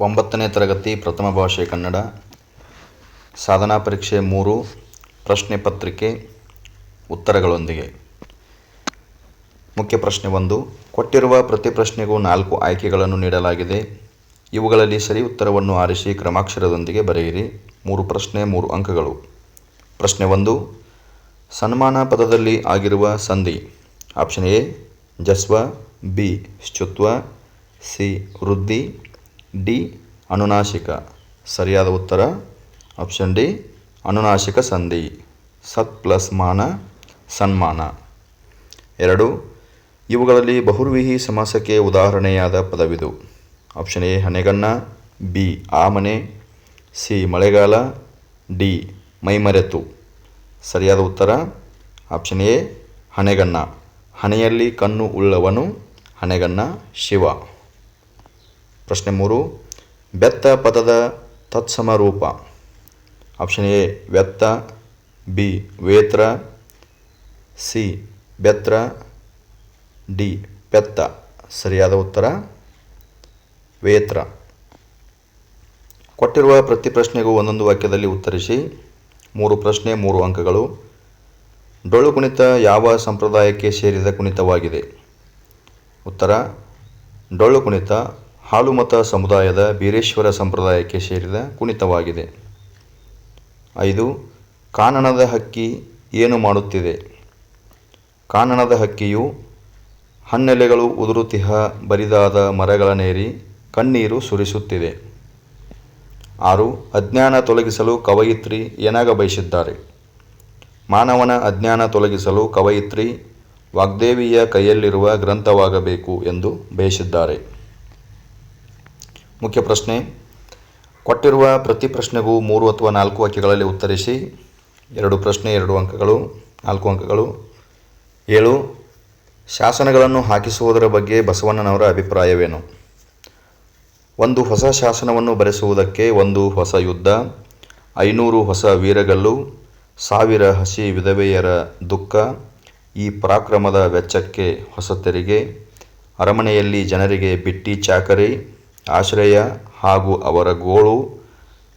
ಒಂಬತ್ತನೇ ತರಗತಿ ಪ್ರಥಮ ಭಾಷೆ ಕನ್ನಡ. ಸಾಧನಾ ಪರೀಕ್ಷೆ ಮೂರು, ಪ್ರಶ್ನೆ ಪತ್ರಿಕೆ, ಉತ್ತರಗಳೊಂದಿಗೆ. ಮುಖ್ಯ ಪ್ರಶ್ನೆ ಒಂದು, ಕೊಟ್ಟಿರುವ ಪ್ರತಿ ಪ್ರಶ್ನೆಗೂ ನಾಲ್ಕು ಆಯ್ಕೆಗಳನ್ನು ನೀಡಲಾಗಿದೆ. ಇವುಗಳಲ್ಲಿ ಸರಿ ಉತ್ತರವನ್ನು ಆರಿಸಿ ಕ್ರಮಾಕ್ಷರದೊಂದಿಗೆ ಬರೆಯಿರಿ. ಮೂರು ಪ್ರಶ್ನೆ, ಮೂರು ಅಂಕಗಳು. ಪ್ರಶ್ನೆ ಒಂದು, ಸನ್ಮಾನ ಪದದಲ್ಲಿ ಆಗಿರುವ ಸಂಧಿ. ಆಪ್ಷನ್ ಎ, ಜಸ್ವ, ಬಿ ಶುತ್ವ ಸಿ, ವೃದ್ಧಿ. ಡಿ, ಅನುನಾಶಿಕ. ಸರಿಯಾದ ಉತ್ತರ? ಆಪ್ಷನ್ ಡಿ, ಅನುನಾಶಿಕ ಸಂಧಿ. ಸತ್ ಪ್ಲಸ್ ಮಾನ, ಸನ್ಮಾನ. ಎರಡು, ಇವುಗಳಲ್ಲಿ ಬಹುರ್ವಿಹಿ ಸಮಾಸಕ್ಕೆ ಉದಾಹರಣೆಯಾದ ಪದವಿದು. ಆಪ್ಷನ್ ಎ ಹಣೆಗಣ್ಣ ಬಿ, ಆಮನೆ. ಸಿ, ಮಳೆಗಾಲ. ಡಿ, ಮೈಮರೆತು. ಸರಿಯಾದ ಉತ್ತರ? ಆಪ್ಷನ್ ಎ ಹಣೆಗಣ್ಣ ಹಣೆಯಲ್ಲಿ ಕಣ್ಣು ಉಳ್ಳವನು ಹಣೆಗಣ್ಣ ಶಿವ. ಪ್ರಶ್ನೆ ಮೂರು ಬೆತ್ತ ಪದದ ತತ್ಸಮ ರೂಪ ಆಪ್ಷನ್ ಎ, ವ್ಯತ್ತ, ಬಿ, ವೇತ್ರ, ಸಿ ಬೆತ್ರ ಡಿ ಪೆತ್ತ ಸರಿಯಾದ ಉತ್ತರ, ವೇತ್ರ. ಕೊಟ್ಟಿರುವ ಪ್ರತಿ ಪ್ರಶ್ನೆಗೂ ಒಂದೊಂದು ವಾಕ್ಯದಲ್ಲಿ ಉತ್ತರಿಸಿ, ಮೂರು ಪ್ರಶ್ನೆ, ಮೂರು ಅಂಕಗಳು. ಡೊಳ್ಳು ಕುಣಿತ ಯಾವ ಸಂಪ್ರದಾಯಕ್ಕೆ ಸೇರಿದ ಕುಣಿತವಾಗಿದೆ? ಉತ್ತರ, ಡೊಳ್ಳು ಕುಣಿತ ಹಾಲುಮತ ಸಮುದಾಯದ ಬೀರೇಶ್ವರ ಸಂಪ್ರದಾಯಕ್ಕೆ ಸೇರಿದ ಕುಣಿತವಾಗಿದೆ. ಐದು, ಕಾನನದ ಹಕ್ಕಿ ಏನು ಮಾಡುತ್ತಿದೆ? ಕಾನನದ ಹಕ್ಕಿಯು ಹಣ್ಣೆಲೆಗಳು ಉದುರುತಿಹ ಬರಿದಾದ ಮರಗಳ ನೇರಿ ಕಣ್ಣೀರು ಸುರಿಸುತ್ತಿದೆ. ಆರು, ಅಜ್ಞಾನ ತೊಲಗಿಸಲು ಕವಯಿತ್ರಿ ಏನಾಗ ಬಯಸಿದ್ದಾರೆ? ಮಾನವನ ಅಜ್ಞಾನ ತೊಲಗಿಸಲು ಕವಯಿತ್ರಿ ವಾಗ್ದೇವಿಯ ಕೈಯಲ್ಲಿರುವ ಗ್ರಂಥವಾಗಬೇಕು ಎಂದು ಬಯಸಿದ್ದಾರೆ. ಮುಖ್ಯ ಪ್ರಶ್ನೆ. ಕೊಟ್ಟಿರುವ ಪ್ರತಿ ಪ್ರಶ್ನೆಗೂ ಮೂರು ಅಥವಾ ನಾಲ್ಕು ವಾಕ್ಯಗಳಲ್ಲಿ ಉತ್ತರಿಸಿ. ಎರಡು ಪ್ರಶ್ನೆ, ಎರಡು ಅಂಕಗಳು, ನಾಲ್ಕು ಅಂಕಗಳು. ಏಳು, ಶಾಸನಗಳನ್ನು ಹಾಕಿಸುವುದರ ಬಗ್ಗೆ ಬಸವಣ್ಣನವರ ಅಭಿಪ್ರಾಯವೇನು? ಒಂದು ಹೊಸ ಶಾಸನವನ್ನು ಬರೆಸುವುದಕ್ಕೆ ಒಂದು ಹೊಸ ಯುದ್ಧ, ಐನೂರು ಹೊಸ ವೀರಗಲ್ಲು, ಸಾವಿರ ಹಸಿ ವಿಧವೆಯರ ದುಃಖ, ಈ ಪರಾಕ್ರಮದ ವೆಚ್ಚಕ್ಕೆ ಹೊಸ ತೆರಿಗೆ, ಅರಮನೆಯಲ್ಲಿ ಜನರಿಗೆ ಬಿಟ್ಟಿ ಚಾಕರಿ ಆಶ್ರಯ ಹಾಗೂ ಅವರ ಗೋಳು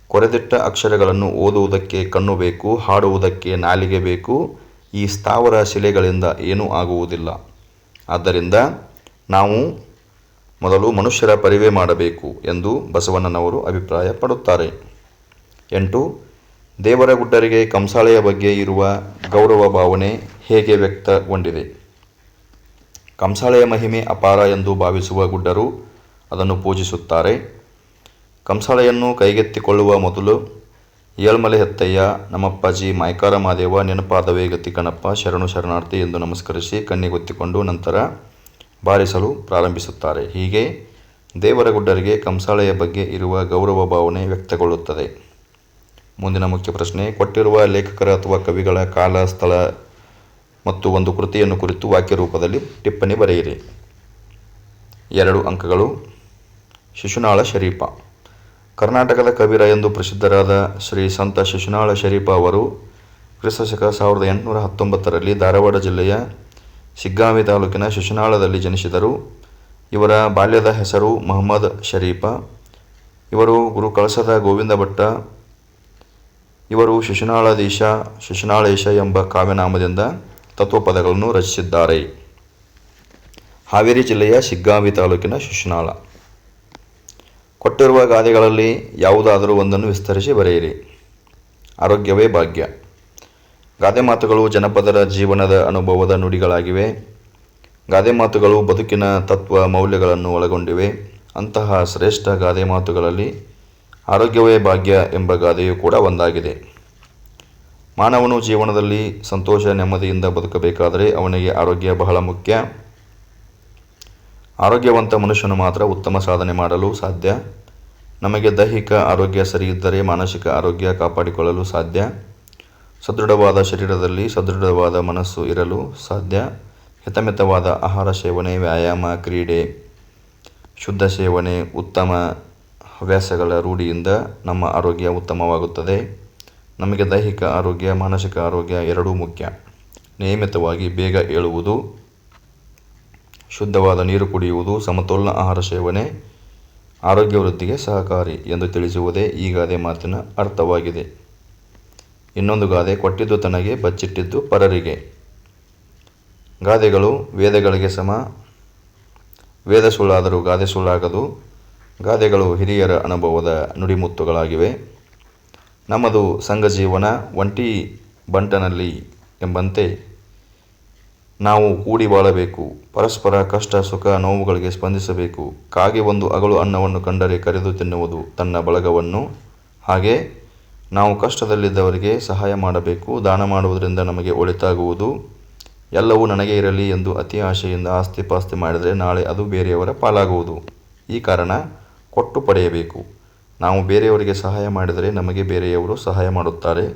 ಕೊರೆದಿಟ್ಟ ಅಕ್ಷರಗಳನ್ನು ಓದುವುದಕ್ಕೆ ಕಣ್ಣು ಬೇಕು, ಹಾಡುವುದಕ್ಕೆ ನಾಲಿಗೆ ಬೇಕು, ಈ ಸ್ಥಾವರ ಶಿಲೆಗಳಿಂದ ಏನೂ ಆಗುವುದಿಲ್ಲ. ಆದ್ದರಿಂದ ನಾವು ಮೊದಲು ಮನುಷ್ಯರ ಪರಿವೆ ಮಾಡಬೇಕು ಎಂದು ಬಸವಣ್ಣನವರು ಅಭಿಪ್ರಾಯಪಡುತ್ತಾರೆ. ಎಂಟು, ದೇವರ ಗುಡ್ಡರಿಗೆ ಕಂಸಾಳೆಯ ಬಗ್ಗೆ ಇರುವ ಗೌರವ ಭಾವನೆ ಹೇಗೆ ವ್ಯಕ್ತಗೊಂಡಿದೆ? ಕಂಸಾಳೆಯ ಮಹಿಮೆ ಅಪಾರ ಎಂದು ಭಾವಿಸುವ ಗುಡ್ಡರು ಅದನ್ನು ಪೂಜಿಸುತ್ತಾರೆ. ಕಂಸಾಳೆಯನ್ನು ಕೈಗೆತ್ತಿಕೊಳ್ಳುವ ಮೊದಲು ಏಳ್ಮಲೆ ಹೆತ್ತಯ್ಯ, ನಮ್ಮಪ್ಪಾಜಿ ಮಾಯಕಾರ ಮಹಾದೇವ, ನೆನಪಾದವೇ ಗತಿ ಕಣಪ್ಪ, ಶರಣು ಶರಣಾರ್ಥಿ ಎಂದು ನಮಸ್ಕರಿಸಿ ಕಣ್ಣಿಗೊತ್ತಿಕೊಂಡು ನಂತರ ಬಾರಿಸಲು ಪ್ರಾರಂಭಿಸುತ್ತಾರೆ. ಹೀಗೆ ದೇವರಗುಡ್ಡರಿಗೆ ಕಂಸಾಳೆಯ ಬಗ್ಗೆ ಇರುವ ಗೌರವ ಭಾವನೆ ವ್ಯಕ್ತಗೊಳ್ಳುತ್ತದೆ. ಮುಂದಿನ ಮುಖ್ಯ ಪ್ರಶ್ನೆ, ಕೊಟ್ಟಿರುವ ಲೇಖಕರ ಅಥವಾ ಕವಿಗಳ ಕಾಲ, ಸ್ಥಳ ಮತ್ತು ಒಂದು ಕೃತಿಯನ್ನು ಕುರಿತು ವಾಕ್ಯ ರೂಪದಲ್ಲಿ ಟಿಪ್ಪಣಿ ಬರೆಯಿರಿ. ಎರಡು ಅಂಕಗಳು. ಶಿಶುನಾಳ ಶರೀಫ ಕರ್ನಾಟಕದ ಕವಿರ ಎಂದು ಪ್ರಸಿದ್ಧರಾದ ಶ್ರೀ ಸಂತ ಶಿಶುನಾಳ ಶರೀಫ ಅವರು ಕ್ರಿಸ್ತಶಕ ಸಾವಿರದ ಎಂಟುನೂರ ಹತ್ತೊಂಬತ್ತರಲ್ಲಿ ಧಾರವಾಡ ಜಿಲ್ಲೆಯ ಸಿಗ್ಗಾವಿ ತಾಲೂಕಿನ ಶಿಶುನಾಳದಲ್ಲಿ ಜನಿಸಿದರು. ಇವರ ಬಾಲ್ಯದ ಹೆಸರು ಮೊಹಮ್ಮದ್ ಶರೀಫ ಇವರು ಗುರು ಕಳಸದ ಗೋವಿಂದ ಭಟ್ಟ. ಇವರು ಶಿಶುನಾಳದೀಶ ಶಿಶುನಾಳೇಶ ಎಂಬ ಕಾವ್ಯನಾಮದಿಂದ ತತ್ವಪದಗಳನ್ನು ರಚಿಸಿದ್ದಾರೆ. ಹಾವೇರಿ ಜಿಲ್ಲೆಯ ಸಿಗ್ಗಾವಿ ತಾಲೂಕಿನ ಶಿಶುನಾಳ. ಕೊಟ್ಟಿರುವ ಗಾದೆಗಳಲ್ಲಿ ಯಾವುದಾದರೂ ಒಂದನ್ನು ವಿಸ್ತರಿಸಿ ಬರೆಯಿರಿ. ಆರೋಗ್ಯವೇ ಭಾಗ್ಯ. ಗಾದೆ ಮಾತುಗಳು ಜನಪದರ ಜೀವನದ ಅನುಭವದ ನುಡಿಗಳಾಗಿವೆ. ಗಾದೆ ಮಾತುಗಳು ಬದುಕಿನ ತತ್ವ ಮೌಲ್ಯಗಳನ್ನು ಒಳಗೊಂಡಿವೆ. ಅಂತಹ ಶ್ರೇಷ್ಠ ಗಾದೆ ಮಾತುಗಳಲ್ಲಿ ಆರೋಗ್ಯವೇ ಭಾಗ್ಯ ಎಂಬ ಗಾದೆಯು ಕೂಡ ಒಂದಾಗಿದೆ. ಮಾನವನು ಜೀವನದಲ್ಲಿ ಸಂತೋಷ ನೆಮ್ಮದಿಯಿಂದ ಬದುಕಬೇಕಾದರೆ ಅವನಿಗೆ ಆರೋಗ್ಯ ಬಹಳ ಮುಖ್ಯ. ಆರೋಗ್ಯವಂತ ಮನುಷ್ಯನು ಮಾತ್ರ ಉತ್ತಮ ಸಾಧನೆ ಮಾಡಲು ಸಾಧ್ಯ. ನಮಗೆ ದೈಹಿಕ ಆರೋಗ್ಯ ಸರಿಯಿದ್ದರೆ ಮಾನಸಿಕ ಆರೋಗ್ಯ ಕಾಪಾಡಿಕೊಳ್ಳಲು ಸಾಧ್ಯ. ಸದೃಢವಾದ ಶರೀರದಲ್ಲಿ ಸದೃಢವಾದ ಮನಸ್ಸು ಇರಲು ಸಾಧ್ಯ. ಹಿತಮಿತವಾದ ಆಹಾರ ಸೇವನೆ, ವ್ಯಾಯಾಮ, ಕ್ರೀಡೆ, ಶುದ್ಧ ಸೇವನೆ, ಉತ್ತಮ ಹವ್ಯಾಸಗಳ ರೂಢಿಯಿಂದ ನಮ್ಮ ಆರೋಗ್ಯ ಉತ್ತಮವಾಗುತ್ತದೆ. ನಮಗೆ ದೈಹಿಕ ಆರೋಗ್ಯ, ಮಾನಸಿಕ ಆರೋಗ್ಯ ಎರಡೂ ಮುಖ್ಯ. ನಿಯಮಿತವಾಗಿ ಬೇಗ ಏಳುವುದು, ಶುದ್ಧವಾದ ನೀರು ಕುಡಿಯುವುದು, ಸಮತೋಲನ ಆಹಾರ ಸೇವನೆ ಆರೋಗ್ಯ ವೃದ್ಧಿಗೆ ಸಹಕಾರಿ ಎಂದು ತಿಳಿಸುವುದೇ ಈ ಗಾದೆ ಮಾತಿನ ಅರ್ಥವಾಗಿದೆ. ಇನ್ನೊಂದು ಗಾದೆ ಕೊಟ್ಟಿದ್ದು ತನಗೆ ಬಚ್ಚಿಟ್ಟಿದ್ದು ಪರರಿಗೆ. ಗಾದೆಗಳು ವೇದಗಳಿಗೆ ಸಮ. ವೇದ ಸುಳ್ಳಾದರೂ ಗಾದೆ ಸುಳ್ಳಾಗದು. ಗಾದೆಗಳು ಹಿರಿಯರ ಅನುಭವದ ನುಡಿಮುತ್ತುಗಳಾಗಿವೆ. ನಮ್ಮದು ಸಂಘ ಜೀವನ ಒಂಟಿ ಬಂಟನಲ್ಲಿ ಎಂಬಂತೆ ನಾವು ಕೂಡಿ ಬಾಳಬೇಕು. ಪರಸ್ಪರ ಕಷ್ಟ, ಸುಖ, ನೋವುಗಳಿಗೆ ಸ್ಪಂದಿಸಬೇಕು. ಕಾಗೆ ಒಂದು ಅಗಳು ಅನ್ನವನ್ನು ಕಂಡರೆ ಕರೆದು ತಿನ್ನುವುದು ತನ್ನ ಬಳಗವನ್ನು. ಹಾಗೆ ನಾವು ಕಷ್ಟದಲ್ಲಿದ್ದವರಿಗೆ ಸಹಾಯ ಮಾಡಬೇಕು. ದಾನ ಮಾಡುವುದರಿಂದ ನಮಗೆ ಒಳಿತಾಗುವುದು. ಎಲ್ಲವೂ ನನಗೆ ಇರಲಿ ಎಂದು ಅತಿ ಆಶೆಯಿಂದ ಆಸ್ತಿ ಪಾಸ್ತಿ ಮಾಡಿದರೆ ನಾಳೆ ಅದು ಬೇರೆಯವರ ಪಾಲಾಗುವುದು. ಈ ಕಾರಣ ಕೊಟ್ಟು ಪಡೆಯಬೇಕು. ನಾವು ಬೇರೆಯವರಿಗೆ ಸಹಾಯ ಮಾಡಿದರೆ ನಮಗೆ ಬೇರೆಯವರು ಸಹಾಯ ಮಾಡುತ್ತಾರೆ.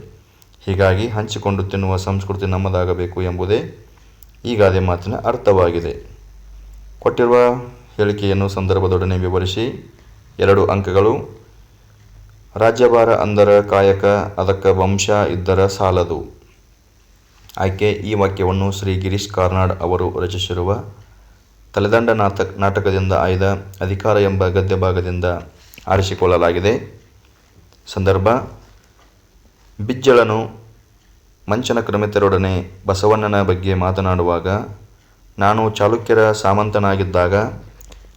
ಹೀಗಾಗಿ ಹಂಚಿಕೊಂಡು ತಿನ್ನುವ ಸಂಸ್ಕೃತಿ ನಮ್ಮದಾಗಬೇಕು ಎಂಬುದೇ ಈ ಗಾದೆ ಮಾತಿನ ಅರ್ಥವಾಗಿದೆ. ಕೊಟ್ಟಿರುವ ಹೇಳಿಕೆಯನ್ನು ಸಂದರ್ಭದೊಡನೆ ವಿವರಿಸಿ. ಎರಡು ಅಂಕಗಳು. ರಾಜ್ಯಭಾರ ಅಂದರ ಕಾಯಕ, ಅದಕ್ಕ ವಂಶ ಇದ್ದರ ಸಾಲದು. ಆಯ್ಕೆ ಈ ವಾಕ್ಯವನ್ನು ಶ್ರೀ ಗಿರೀಶ್ ಕಾರ್ನಾಡ್ ಅವರು ರಚಿಸಿರುವ ತಲೆದಂಡ ನಾಟಕ ನಾಟಕದಿಂದ ಆಯ್ದ ಅಧಿಕಾರ ಎಂಬ ಗದ್ಯ ಭಾಗದಿಂದ ಆರಿಸಿಕೊಳ್ಳಲಾಗಿದೆ. ಸಂದರ್ಭ. ಬಿಜ್ಜಳನು ಮಂಚನ ಕ್ರಮಿತರೊಡನೆ ಬಸವಣ್ಣನ ಬಗ್ಗೆ ಮಾತನಾಡುವಾಗ, ನಾನು ಚಾಲುಕ್ಯರ ಸಾಮಂತನಾಗಿದ್ದಾಗ,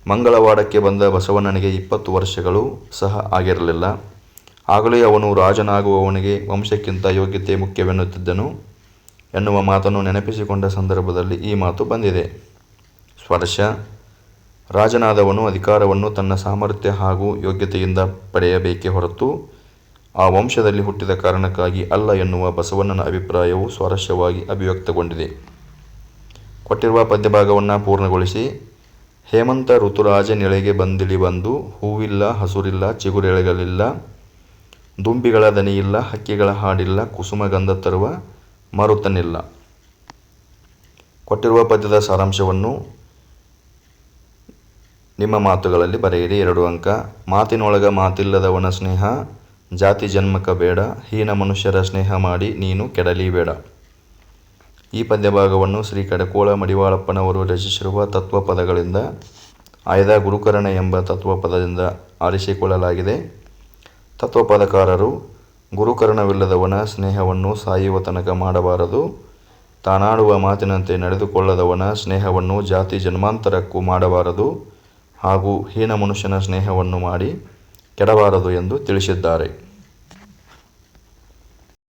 ಮಂಗಳವಾಡಕ್ಕೆ ಬಂದ ಬಸವಣ್ಣನಿಗೆ ಇಪ್ಪತ್ತು ವರ್ಷಗಳು ಸಹ ಆಗಿರಲಿಲ್ಲ. ಆಗಲೇ ಅವನು ರಾಜನಾಗುವವನಿಗೆ ವಂಶಕ್ಕಿಂತ ಯೋಗ್ಯತೆ ಮುಖ್ಯವೆನ್ನುತ್ತಿದ್ದನು ಎನ್ನುವ ಮಾತನ್ನು ನೆನಪಿಸಿಕೊಂಡ ಸಂದರ್ಭದಲ್ಲಿ ಈ ಮಾತು ಬಂದಿದೆ. ಸ್ಪರ್ಶ, ರಾಜನಾದವನು ಅಧಿಕಾರವನ್ನು ತನ್ನ ಸಾಮರ್ಥ್ಯ ಹಾಗೂ ಯೋಗ್ಯತೆಯಿಂದ ಪಡೆಯಬೇಕೇ ಹೊರತು ಆ ವಂಶದಲ್ಲಿ ಹುಟ್ಟಿದ ಕಾರಣಕ್ಕಾಗಿ ಅಲ್ಲ ಎನ್ನುವ ಬಸವಣ್ಣನ ಅಭಿಪ್ರಾಯವು ಸ್ವಾರಸ್ಯವಾಗಿ ಅಭಿವ್ಯಕ್ತಗೊಂಡಿದೆ. ಕೊಟ್ಟಿರುವ ಪದ್ಯಭಾಗವನ್ನು ಪೂರ್ಣಗೊಳಿಸಿ. ಹೇಮಂತ ಋತುರಾಜ ನೆಳೆಗೆ ಬಂದಿಳಿ ಬಂದು ಹೂವಿಲ್ಲ, ಹಸುರಿಲ್ಲ, ಚಿಗುರೆಳೆಗಳಿಲ್ಲ, ದುಂಬಿಗಳ ದನಿಯಿಲ್ಲ, ಹಕ್ಕಿಗಳ ಹಾಡಿಲ್ಲ ಕುಸುಮಗಂಧ ತರುವ ಮರುತನಿಲ್ಲ. ಕೊಟ್ಟಿರುವ ಪದ್ಯದ ಸಾರಾಂಶವನ್ನು ನಿಮ್ಮ ಮಾತುಗಳಲ್ಲಿ ಬರೆಯಿರಿ. ಎರಡು ಅಂಕ. ಮಾತಿನೊಳಗ ಮಾತಿಲ್ಲದವನ ಸ್ನೇಹ ಜಾತಿ ಜನ್ಮಕ ಬೇಡ, ಹೀನ ಮನುಷ್ಯರ ಸ್ನೇಹ ಮಾಡಿ ನೀನು ಕೆಡಲಿಬೇಡ. ಈ ಪದ್ಯಭಾಗವನ್ನು ಶ್ರೀ ಕಡಕೋಳ ಮಡಿವಾಳಪ್ಪನವರು ರಚಿಸಿರುವ ತತ್ವಪದಗಳಿಂದ, ಆಯ್ದ ಗುರುಕರಣ ಎಂಬ ತತ್ವ ಪದದಿಂದ ಆರಿಸಿಕೊಳ್ಳಲಾಗಿದೆ. ತತ್ವಪದಕಾರರು, ಗುರುಕರಣವಿಲ್ಲದವನ ಸ್ನೇಹವನ್ನು ಸಾಯುವ ತನಕ ಮಾಡಬಾರದು. ತಾನಾಡುವ ಮಾತಿನಂತೆ ನಡೆದುಕೊಳ್ಳದವನ ಸ್ನೇಹವನ್ನು ಜಾತಿ ಜನ್ಮಾಂತರಕ್ಕೂ ಮಾಡಬಾರದು. ಹಾಗೂ ಹೀನ ಮನುಷ್ಯನ ಸ್ನೇಹವನ್ನು ಮಾಡಿ ಕೆಡಬಾರದು ಎಂದು ತಿಳಿಸಿದ್ದಾರೆ.